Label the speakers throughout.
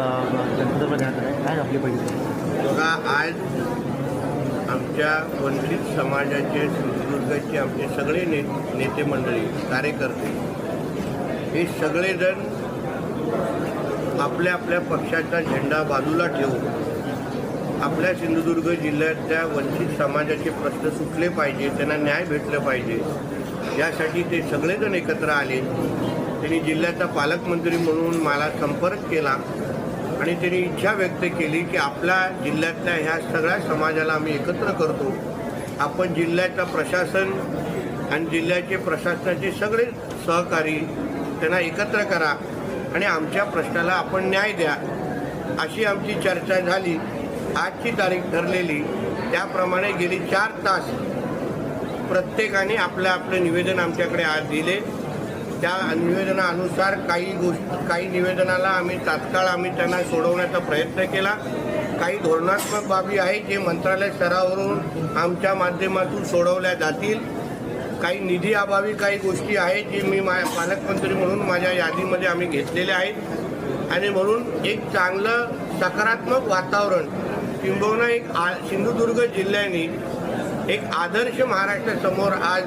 Speaker 1: काय आपली
Speaker 2: बघा आज आमच्या वंचित समाजाचे सिंधुदुर्गाचे आमचे सगळे ने नेते मंडळी कार्यकर्ते हे सगळेजण आपल्या आपल्या पक्षाचा झेंडा बाजूला ठेवून आपल्या सिंधुदुर्ग जिल्ह्यातल्या वंचित समाजाचे प्रश्न सुटले पाहिजे त्यांना न्याय भेटलं पाहिजे यासाठी ते सगळेजण एकत्र आले. त्यांनी जिल्ह्याचा पालकमंत्री म्हणून मला संपर्क केला. आणि त्यांनी इच्छा व्यक्त केली की आपल्या जिल्ह्यातल्या ह्या सगळ्या समाजाला आम्ही एकत्र करतो. आपण जिल्ह्याचं प्रशासन आणि जिल्ह्याचे प्रशासनाचे सगळे सहकारी त्यांना एकत्र करा आणि आमच्या प्रश्नाला आपण न्याय द्या अशी आमची चर्चा झाली. आजची तारीख ठरलेली त्याप्रमाणे गेली चार तास प्रत्येकाने आपलं आपलं निवेदन आमच्याकडे आज दिले. त्या निवेदनानुसार काही गोष्ट काही निवेदनाला आम्ही तात्काळ आम्ही त्यांना सोडवण्याचा प्रयत्न केला. काही धोरणात्मक बाबी आहेत जे मंत्रालय स्तरावरून आमच्या माध्यमातून सोडवल्या जातील. काही निधी अभावी काही गोष्टी आहेत जे मी मा पालकमंत्री म्हणून माझ्या यादीमध्ये आम्ही घेतलेले आहेत. आणि म्हणून एक चांगलं सकारात्मक वातावरण किंबहुना एक आ सिंधुदुर्ग जिल्ह्याने एक आदर्श महाराष्ट्रासमोर आज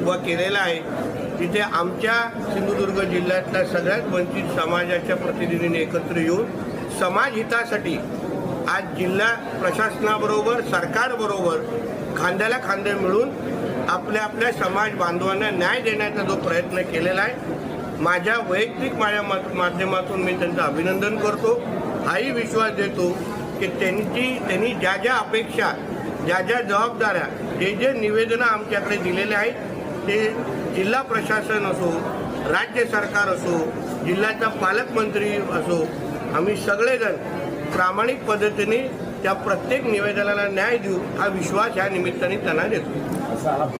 Speaker 2: उभा केलेला आहे. तिथे आमच्या सिंधुदुर्ग जिल्ह्यातल्या सगळ्यात वंचित समाजाच्या प्रतिनिधींनी एकत्र येऊन समाज हितासाठी आज जिल्हा प्रशासनाबरोबर सरकारबरोबर खांद्याला खांदे मिळून आपल्या आपल्या समाज बांधवांना न्याय देण्याचा जो प्रयत्न केलेला आहे माझ्या वैयक्तिक माझ्या माध्यमातून मी त्यांचं अभिनंदन करतो. हाही विश्वास देतो की त्यांची त्यांनी ज्या ज्या अपेक्षा ज्या ज्या जबाबदाऱ्या जे जे निवेदनं आमच्याकडे दिलेले आहेत ते जिल्हा प्रशासन असो राज्य सरकार असो जिल्ह्याचा पालकमंत्री असो आम्ही सगळेजण प्रामाणिक पद्धतीने त्या प्रत्येक निवेदनाला न्याय देऊ हा विश्वास या निमित्ताने त्यांना देतो.